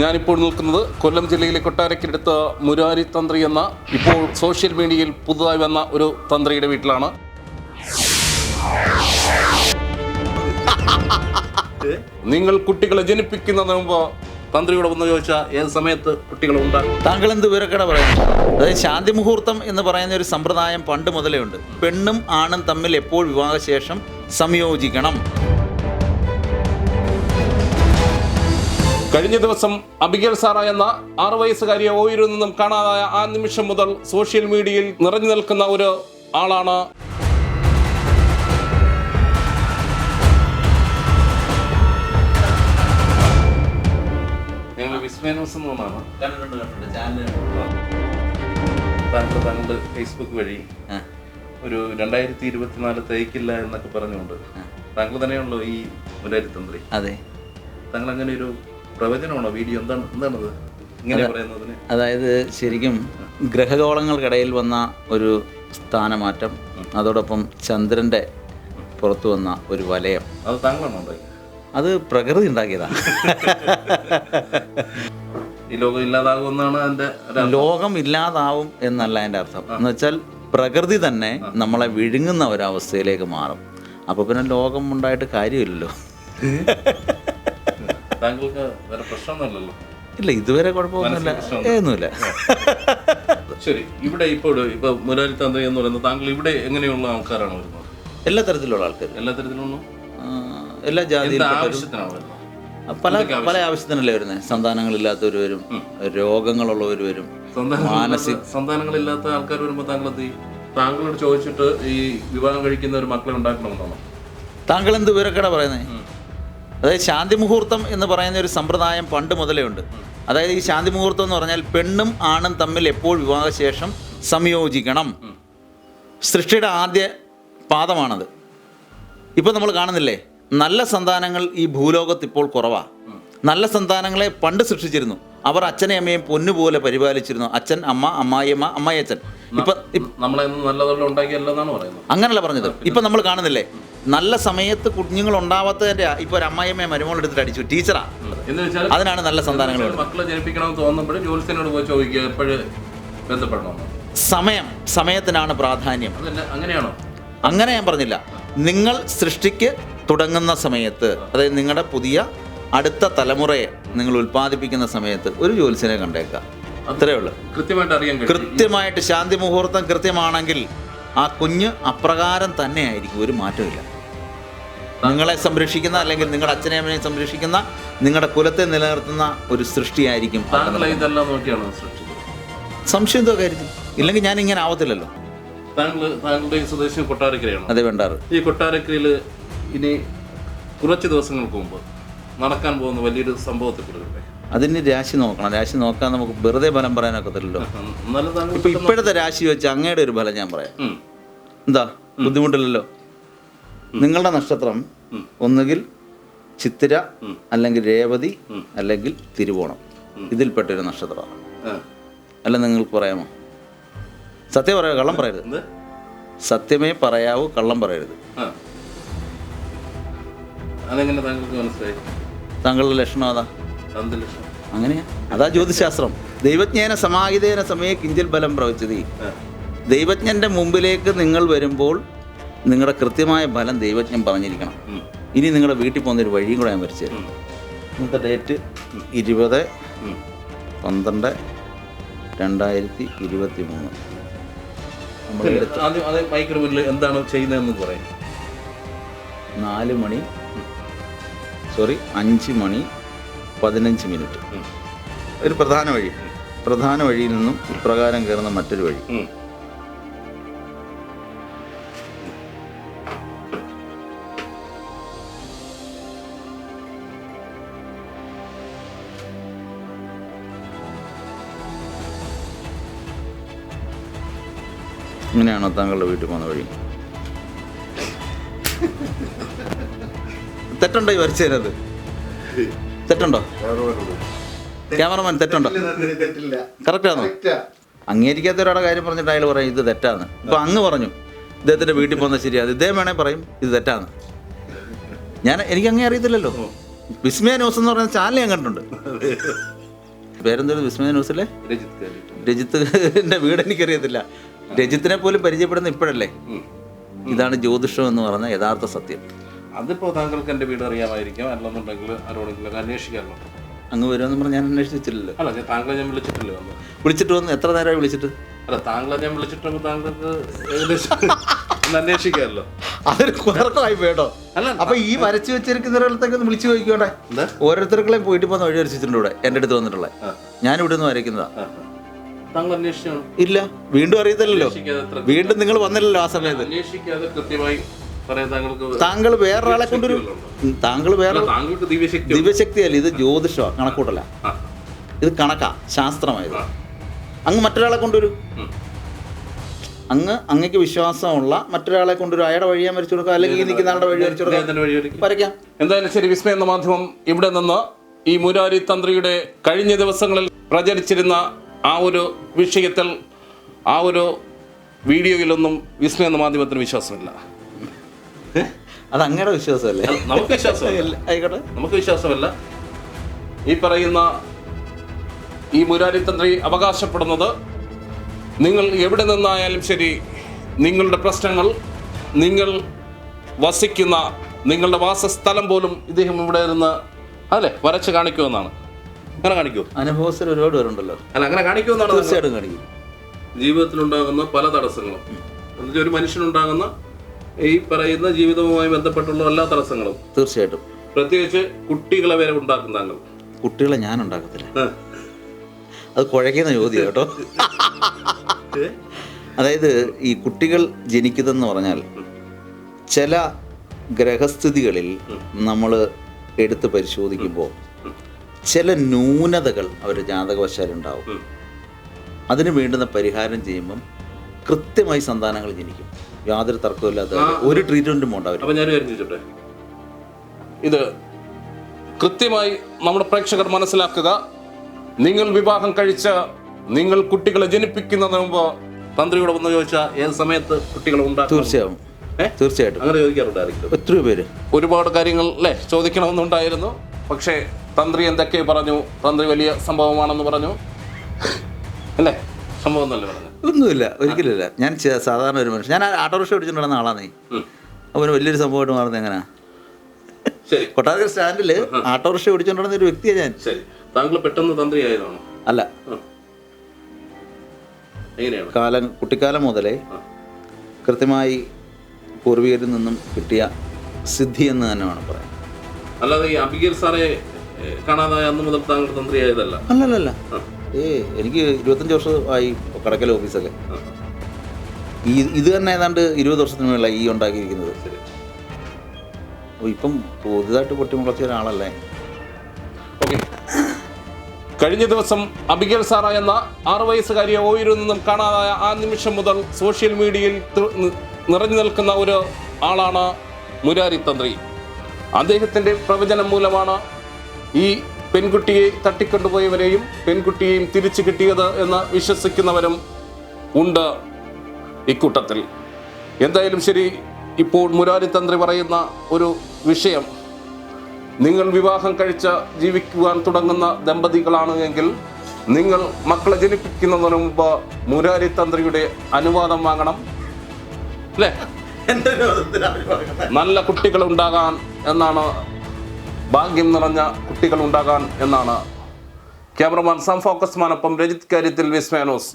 ഞാനിപ്പോൾ നോക്കുന്നത് കൊല്ലം ജില്ലയിലെ കൊട്ടാരക്കടുത്ത് മുരാരി തന്ത്രി എന്ന ഇപ്പോൾ സോഷ്യൽ മീഡിയയിൽ പുതുതായി വന്ന ഒരു തന്ത്രിയുടെ വീട്ടിലാണ്. നിങ്ങൾ കുട്ടികളെ ജനിപ്പിക്കുന്നതിന് മുമ്പ് തന്ത്രിയോട് വന്ന് ചോദിച്ചാൽ ഏത് സമയത്ത് കുട്ടികൾ ഉണ്ടാകും താങ്കൾ എന്ത് വിവരക്കട പറയുന്നു? അതായത് ശാന്തി മുഹൂർത്തം എന്ന് പറയുന്ന ഒരു സമ്പ്രദായം പണ്ട് മുതലേ ഉണ്ട്. പെണ്ണും ആണും തമ്മിൽ എപ്പോൾ വിവാഹശേഷം സംയോജിക്കണം? കഴിഞ്ഞ ദിവസം അബിഗൽ സാറ എന്ന ആറു വയസ്സുകാരിയെ ഓയിൽ നിന്നും കാണാതായ ആ നിമിഷം മുതൽ സോഷ്യൽ മീഡിയയിൽ നിറഞ്ഞു നിൽക്കുന്ന ഒരു ആളാണ്. താങ്കൾ താങ്കളുടെ ഫേസ്ബുക്ക് വഴി ഒരു രണ്ടായിരത്തി ഇരുപത്തിനാല് തേക്കില്ല എന്നൊക്കെ പറഞ്ഞുകൊണ്ട് താങ്കൾ തന്നെയാണല്ലോ ഈ മുരാരി തന്ത്രി അതെ. താങ്കൾ അങ്ങനെ ഒരു പ്രവചനമാണോ വീഡിയോ? എന്താണ് എന്താണത് ഇങ്ങനെ പറയുന്നതിന്. അതായത് ശരിക്കും ഗ്രഹഗോളങ്ങൾക്കിടയിൽ വന്ന ഒരു സ്ഥാനമാറ്റം അതോടൊപ്പം ചന്ദ്രന്റെ പുറത്തു വന്ന ഒരു വലയം. അത് താങ്കളാണോ അത് പ്രകൃതി ഉണ്ടാക്കിയതാണ്. ഈ ലോകം ഇല്ലാതാകുമെന്നാണ് എന്റെ ലോകം ഇല്ലാതാവും എന്നല്ല എന്റെ അർത്ഥം. എന്ന് വെച്ചാൽ പ്രകൃതി തന്നെ നമ്മളെ വിഴുങ്ങുന്ന ഒരവസ്ഥയിലേക്ക് മാറും. അപ്പോൾ പിന്നെ ലോകം ഉണ്ടായിട്ട് കാര്യമില്ലല്ലോ. താങ്കൾക്ക് വേറെ പ്രശ്നമൊന്നുമില്ലല്ലോ. ഇല്ല ഇതുവരെ കുഴപ്പമൊന്നുമില്ല. ഒന്നുമില്ല ശരി ഇവിടെ ഇപ്പോൾ ഇപ്പൊ മുരാരി തന്ത്രി എന്ന് പറയുന്നത് താങ്കൾ ഇവിടെ എങ്ങനെയുള്ള ആൾക്കാരാണ് വരുന്നത്? എല്ലാ തരത്തിലുള്ള ആൾക്കാർ എല്ലാ തരത്തിലുള്ള എല്ലാ ജാതി ആവശ്യത്തിനാണ് പല പല ആവശ്യത്തിനല്ലേ വരുന്നത്? സന്താനങ്ങളില്ലാത്തവർ വരും രോഗങ്ങളുള്ളവർ വരും സന്താനങ്ങളില്ലാത്ത സന്താനങ്ങളില്ലാത്ത ആൾക്കാർ വരുമ്പോൾ താങ്കൾ? താങ്കളോട് ചോദിച്ചിട്ട് ഈ വിവാഹം കഴിക്കുന്ന ഒരു മക്കളെ ഉണ്ടാക്കണമെന്നാണോ താങ്കൾ എന്ത് വിവരക്കട പറയുന്നത് അതായത് ശാന്തി മുഹൂർത്തം എന്ന് പറയുന്ന ഒരു സമ്പ്രദായം പണ്ട് മുതലേ ഉണ്ട്. അതായത് ഈ ശാന്തി മുഹൂർത്തം എന്ന് പറഞ്ഞാൽ പെണ്ണും ആണും തമ്മിൽ എപ്പോൾ വിവാഹശേഷം സംയോജിക്കണം. സൃഷ്ടിയുടെ ആദ്യ പാദമാണത്. ഇപ്പോൾ നമ്മൾ കാണുന്നില്ലേ? നല്ല സന്താനങ്ങൾ ഈ ഭൂലോകത്ത് ഇപ്പോൾ കുറവാണ് നല്ല സന്താനങ്ങളെ പണ്ട് സൃഷ്ടിച്ചിരുന്നു. അവർ അച്ഛനെയും അമ്മയും പൊന്നുപോലെ പരിപാലിച്ചിരുന്നു. അച്ഛൻ അമ്മ അമ്മായിയമ്മ അമ്മായിയച്ഛൻ. ഇപ്പം അങ്ങനല്ല പറഞ്ഞത്. ഇപ്പൊ നമ്മൾ കാണുന്നില്ലേ? നല്ല സമയത്ത് കുഞ്ഞുങ്ങൾ ഉണ്ടാവാത്തതിന്റെ ഇപ്പൊ ഒരു അമ്മായിയമ്മയെ മരുമോൾ എടുത്തിട്ട് അടിച്ചു. ടീച്ചറാ. അതിനാണ് നല്ല സന്താനങ്ങൾ മക്കളെ ജനിപ്പിക്കണമെന്ന് തോന്നുമ്പോൾ ജോലിസിനോട് പോയി ചോദിക്കുക എപ്പോഴും ബന്ധപ്പെടണം സമയം സമയത്തിനാണ് പ്രാധാന്യം. അങ്ങനെയാണോ? അങ്ങനെ ഞാൻ പറഞ്ഞില്ല. നിങ്ങൾ സൃഷ്ടിക്ക് തുടങ്ങുന്ന സമയത്ത് അതായത് നിങ്ങളുടെ പുതിയ അടുത്ത തലമുറയെ നിങ്ങൾ ഉൽപ്പാദിപ്പിക്കുന്ന സമയത്ത് ഒരു ജോലിസിനെ കണ്ടേക്കാം. അത്രേ ഉള്ളൂ. കൃത്യമായിട്ട് അറിയാൻ കൃത്യമായിട്ട് ശാന്തി മുഹൂർത്തം കൃത്യമാണെങ്കിൽ ആ കുഞ്ഞ് അപ്രകാരം തന്നെ ആയിരിക്കും ഒരു മാറ്റമില്ല നിങ്ങളെ സംരക്ഷിക്കുന്ന അല്ലെങ്കിൽ നിങ്ങളുടെ അച്ഛനെയും അമ്മയെ സംരക്ഷിക്കുന്ന നിങ്ങളുടെ കുലത്തെ നിലനിർത്തുന്ന ഒരു സൃഷ്ടിയായിരിക്കും. ഇതെല്ലാം നോക്കിയാണോ സംശയം എന്തോ കാര്യത്തിൽ. ഇല്ലെങ്കിൽ ഞാൻ ഇങ്ങനെ ആവത്തില്ലല്ലോ. താങ്കൾ താങ്കളുടെ ഈ സ്വദേശം കൊട്ടാരക്കരയാണോ? അതേ വേണ്ടാറ്. ഈ കൊട്ടാരക്കരയിൽ ഇനി കുറച്ച് ദിവസങ്ങൾക്ക് മുമ്പ് നടക്കാൻ പോകുന്ന വലിയൊരു സംഭവത്തെ കുറിച്ചല്ലേ അതിന് രാശി നോക്കണം. രാശി നോക്കാൻ നമുക്ക് വെറുതെ ഫലം പറയാനൊക്കത്തില്ലല്ലോ. ഇപ്പൊ ഇപ്പോഴത്തെ രാശി വെച്ച് അങ്ങയുടെ ഒരു ഫലം ഞാൻ പറയാം. എന്താ? ബുദ്ധിമുട്ടില്ലല്ലോ? നിങ്ങളുടെ നക്ഷത്രം ഒന്നുകിൽ ചിത്തിര അല്ലെങ്കിൽ രേവതി അല്ലെങ്കിൽ തിരുവോണം. ഇതിൽപ്പെട്ടൊരു നക്ഷത്രമാണ്. അല്ല നിങ്ങൾക്ക് പറയാമോ? സത്യം പറയാ കള്ളം പറയരുത്. സത്യമേ പറയാവൂ കള്ളം പറയരുത്. താങ്കളുടെ ലക്ഷണം അതാ. അങ്ങനെയാ? അതാ ജ്യോതിശാസ്ത്രം. ദൈവജ്ഞേന സമാഹിതേന സമയ കിഞ്ചൽ ബലം പ്രവച്ചതി ദൈവജ്ഞന്റെ മുമ്പിലേക്ക് നിങ്ങൾ വരുമ്പോൾ നിങ്ങളുടെ കൃത്യമായ ബലം ദൈവജ്ഞൻ പറഞ്ഞിരിക്കണം. ഇനി നിങ്ങളുടെ വീട്ടിൽ പോകുന്ന ഒരു വഴിയും കൂടെ ഞാൻ വരച്ചു തരാം. ഇന്നത്തെ ഡേറ്റ് ഇരുപത്. പന്ത്രണ്ട് രണ്ടായിരത്തി ഇരുപത്തി മൂന്ന് എന്താണ് ചെയ്യുന്നതെന്ന് പറയും. നാല് മണി സോറി അഞ്ച് മണി പതിനഞ്ച് മിനിറ്റ്. ഒരു പ്രധാന വഴി. പ്രധാന വഴിയിൽ നിന്നും ഇപ്രകാരം കയറുന്ന മറ്റൊരു വഴി. ഇങ്ങനെയാണോ താങ്കളുടെ വീട്ടിൽ പോകുന്ന വഴി? തെറ്റുണ്ടായി വരച്ചു തരുന്നത് തെറ്റുണ്ടോ? ക്യാമറമാൻ തെറ്റുണ്ടോ? കറക്റ്റ്. ആണോ അംഗീകരിക്കാത്ത ഒരാളെ കാര്യം പറഞ്ഞിട്ട് അയാൾ പറയും ഇത് തെറ്റാന്ന്. ഇപ്പൊ അങ്ങ് പറഞ്ഞു ഇദ്ദേഹത്തിന്റെ വീട്ടിൽ പോകുന്നത് ശരിയാണ് ഇദ്ദേഹം വേണേ പറയും ഇത് തെറ്റാന്ന്. ഞാൻ എനിക്ക് അങ്ങേ അറിയത്തില്ലല്ലോ. വിസ്മയ ന്യൂസ് എന്ന് പറയുന്ന ചാനൽ ഞാൻ കണ്ടിട്ടുണ്ട്. പേരെന്തൊരു വിസ്മയ ന്യൂസിലെ? രജിത്തിന്റെ വീട് എനിക്കറിയത്തില്ല. രജിത്തിനെ പോലും പരിചയപ്പെടുന്ന ഇപ്പോഴല്ലേ? ഇതാണ് ജ്യോതിഷം എന്ന് പറഞ്ഞ യഥാർത്ഥ സത്യം. അതിപ്പോ താങ്കൾക്ക് എന്റെ വീട് അറിയാമായിരിക്കാം. അല്ലെന്നുണ്ടെങ്കിൽ ആരോടെങ്കിലും അന്വേഷിക്കാമല്ലോ. അങ്ങ് വരുമെന്ന് പറഞ്ഞ് ഞാൻ അന്വേഷിച്ചില്ലല്ലോ അല്ല ഞാൻ താങ്കളെ ഞാൻ വിളിച്ചിട്ടില്ല വന്ന് വിളിച്ചിട്ട് വന്ന് എത്ര നേരമായി വിളിച്ചിട്ട്? അല്ല താങ്കളെ ഞാൻ വിളിച്ചിട്ടുണ്ട് താങ്കൾക്ക് ഏകദേശം ഒന്ന് അന്വേഷിക്കാമല്ലോ. അതൊരു കുതർക്കമായി വേട്ടോ അല്ല അപ്പൊ ഈ വരച്ചു വെച്ചിരിക്കുന്ന ഒരിടത്തേക്ക് ഒന്ന് വിളിച്ചു ചോദിക്കണ്ടേ എന്താ? ഓരോരുത്തർക്കളെയും പോയിട്ട് പോകുന്ന വഴി വരച്ചിട്ടുണ്ട് ഇവിടെ എന്റെ അടുത്ത് വന്നിട്ടുള്ളത്. ഞാൻ ഇവിടെ നിന്ന് വരയ്ക്കുന്നതാ. താങ്കൾ അന്വേഷിച്ചോ? ഇല്ല വീണ്ടും അറിയത്തില്ലല്ലോ. വീണ്ടും നിങ്ങൾ വന്നില്ലല്ലോ ആ സമയത്ത്. അന്വേഷിക്കാതെ കൃത്യമായി താങ്കൾ വേറൊരാളെ കൊണ്ടൊരു താങ്കൾ വേറെ അല്ല, താങ്കൾക്ക് ദിവ്യശക്തി ദിവ്യശക്തിയല്ല ഇത് ജ്യോതിഷമാണ് കണക്കൂട്ടല ഇത് കണക്കാ ശാസ്ത്രമായത്. അങ്ങ് മറ്റൊരാളെ കൊണ്ടൊരു അങ്ങ് അങ്ങക്ക് വിശ്വാസമുള്ള മറ്റൊരാളെ കൊണ്ടൊരു അയാളുടെ വഴിയാൻ വരച്ചു കൊടുക്കുക അല്ലെങ്കിൽ ഈ നിൽക്കുന്ന ആളുടെ വഴി വരച്ചു കൊടുക്കുക വരയ്ക്കാം. എന്തായാലും ശരി വിസ്മയ എന്ന മാധ്യമം ഇവിടെ നിന്ന് ഈ മുരാരി തന്ത്രിയുടെ കഴിഞ്ഞ ദിവസങ്ങളിൽ പ്രചരിച്ചിരുന്ന ആ ഒരു വിഷയത്തിൽ ആ ഒരു വീഡിയോയിലൊന്നും വിസ്മയ എന്ന മാധ്യമത്തിന് വിശ്വാസമില്ല. അത് അങ്ങയുടെ വിശ്വാസമല്ലേ നമുക്ക് വിശ്വാസമല്ല. ആയിക്കോട്ടെ. നമുക്ക് വിശ്വാസമല്ല. ഈ പറയുന്ന ഈ മുരാരി തന്ത്രി അവകാശപ്പെടുന്നത് നിങ്ങൾ എവിടെ നിന്നായാലും ശരി നിങ്ങളുടെ പ്രശ്നങ്ങൾ നിങ്ങൾ വസിക്കുന്ന നിങ്ങളുടെ വാസസ്ഥലം പോലും ഇദ്ദേഹം ഇവിടെ നിന്ന് അല്ലേ വരച്ച് കാണിക്കുമെന്നാണ്. അങ്ങനെ കാണിക്കൂ. അനുഭവത്തിൽ ഒരുപാട് പേരുണ്ടല്ലോ. അല്ല അങ്ങനെ കാണിക്കുമെന്നാണ് തീർച്ചയായിട്ടും കാണിക്കും. ജീവിതത്തിലുണ്ടാകുന്ന പല തടസ്സങ്ങളും. ഒരു മനുഷ്യനുണ്ടാകുന്ന ഈ പറയുന്ന ജീവിതവുമായി ബന്ധപ്പെട്ടുള്ള എല്ലാ തടസ്സങ്ങളും തീർച്ചയായിട്ടും. പ്രത്യേകിച്ച് കുട്ടികളെ വരെ ഉണ്ടാക്കുന്നതാണ് കുട്ടികളെ ഞാൻ ഉണ്ടാക്കത്തില്ല. അത് കുഴക്കുന്ന ചോദ്യം കേട്ടോ. അതായത് ഈ കുട്ടികൾ ജനിക്കുന്നതെന്ന് പറഞ്ഞാൽ ചില ഗ്രഹസ്ഥിതികളിൽ നമ്മൾ എടുത്ത് പരിശോധിക്കുമ്പോൾ ചില ന്യൂനതകൾ അവർ ജാതകവശാലുണ്ടാവും. അതിന് വേണ്ടുന്ന പരിഹാരം ചെയ്യുമ്പം കൃത്യമായി സന്താനങ്ങൾ ജനിക്കും. യാതൊരു തർക്കമില്ലാത്ത ഒരു ട്രീറ്റ്മെന്റും ഉണ്ടാവില്ല അപ്പൊ ഞാൻ ചോദിച്ചോട്ടെ? ഇത് കൃത്യമായി നമ്മുടെ പ്രേക്ഷകർ മനസ്സിലാക്കുക. നിങ്ങൾ വിവാഹം കഴിച്ച നിങ്ങൾ കുട്ടികളെ ജനിപ്പിക്കുന്നതിന് മുമ്പ് തന്ത്രിയോട് വന്ന് ചോദിച്ചാൽ ഏത് സമയത്ത് കുട്ടികളെ ഉണ്ടാകും തീർച്ചയായും? തീർച്ചയായിട്ടും. അങ്ങനെ ചോദിക്കാറുണ്ടായിരിക്കും എത്രയോ പേര്. ഒരുപാട് കാര്യങ്ങൾ അല്ലേ ചോദിക്കണമെന്നുണ്ടായിരുന്നു. പക്ഷേ തന്ത്രി എന്തൊക്കെ പറഞ്ഞു? തന്ത്രി വലിയ സംഭവമാണെന്ന് പറഞ്ഞു. അല്ലേ സംഭവം എന്നല്ലേ പറഞ്ഞു ഒന്നുമില്ല ഒരിക്കലുമില്ല. ഞാൻ സാധാരണ ഒരു മനുഷ്യൻ. ഞാൻ ഓട്ടോറിക്ഷ ഓടിച്ചിട്ട് ആളാണ് അപ്പോൾ അവന് വലിയൊരു സംഭവമായിട്ട് മാറുന്നത് എങ്ങനെയാ കൊട്ടാരക്കര സ്റ്റാൻഡിൽ ഓട്ടോറിക്ഷ ഓടിച്ചുകൊണ്ടിരുന്ന ഒരു വ്യക്തിയാണ് ഞാൻ. താങ്കൾ പെട്ടെന്ന് തന്ത്രി അല്ല. കാലം കുട്ടിക്കാലം മുതലേ. കൃത്യമായി പൂർവികരിൽ നിന്നും കിട്ടിയ സിദ്ധി എന്ന് തന്നെ വേണം പറയാൻ അല്ലാതെ ഈ അബിഗേൽ സാറെ കാണാതായ അന്ന് മുതൽ താങ്കൾ തന്ത്രി ആയതല്ല. അല്ലല്ലല്ല. ആ. ഏ എനിക്ക് ഇരുപത്തഞ്ച് വർഷമായി കടക്കല ഓഫീസൊക്കെ ഈ ഇത് തന്നെ ഏതാണ്ട് ഇരുപത് വർഷത്തിന് മേളിലാണ് ഈ ഉണ്ടാക്കിയിരിക്കുന്നത്. അപ്പോൾ ഇപ്പം പുതുതായിട്ട് പൊട്ടിമുളച്ച ഒരാളല്ലേ? ഓക്കെ. കഴിഞ്ഞ ദിവസം അബിഗൽ സാറ എന്ന ആറു വയസ്സുകാരിയെ ഓയിരു നിന്നും കാണാതായ ആ നിമിഷം മുതൽ സോഷ്യൽ മീഡിയയിൽ നിറഞ്ഞു നിൽക്കുന്ന ഒരു ആളാണ് മുരാരി തന്ത്രി. അദ്ദേഹത്തിന്റെ പ്രവചനം മൂലമാണ് ഈ പെൺകുട്ടിയെ തട്ടിക്കൊണ്ടുപോയവരെയും പെൺകുട്ടിയെയും തിരിച്ചു കിട്ടിയത് എന്ന് വിശ്വസിക്കുന്നവരും ഉണ്ട് ഇക്കൂട്ടത്തിൽ. എന്തായാലും ശരി ഇപ്പോൾ മുരാരി തന്ത്രി പറയുന്ന ഒരു വിഷയം. നിങ്ങൾ വിവാഹം കഴിച്ച ജീവിക്കുവാൻ തുടങ്ങുന്ന ദമ്പതികളാണ് എങ്കിൽ നിങ്ങൾ മക്കളെ ജനിപ്പിക്കുന്നതിന് മുമ്പ് മുരാരി തന്ത്രിയുടെ അനുവാദം വാങ്ങണം. അല്ലേ? നല്ല കുട്ടികൾ ഉണ്ടാകാൻ എന്നാണ് ഭാഗ്യം നിറഞ്ഞ കുട്ടികൾ ഉണ്ടാകാൻ എന്നാണ് ക്യാമറമാൻ സം ഫോക്കസ്മാനൊപ്പം രജിത് കാര്യത്തിൽ വിസ്മയാനോസ്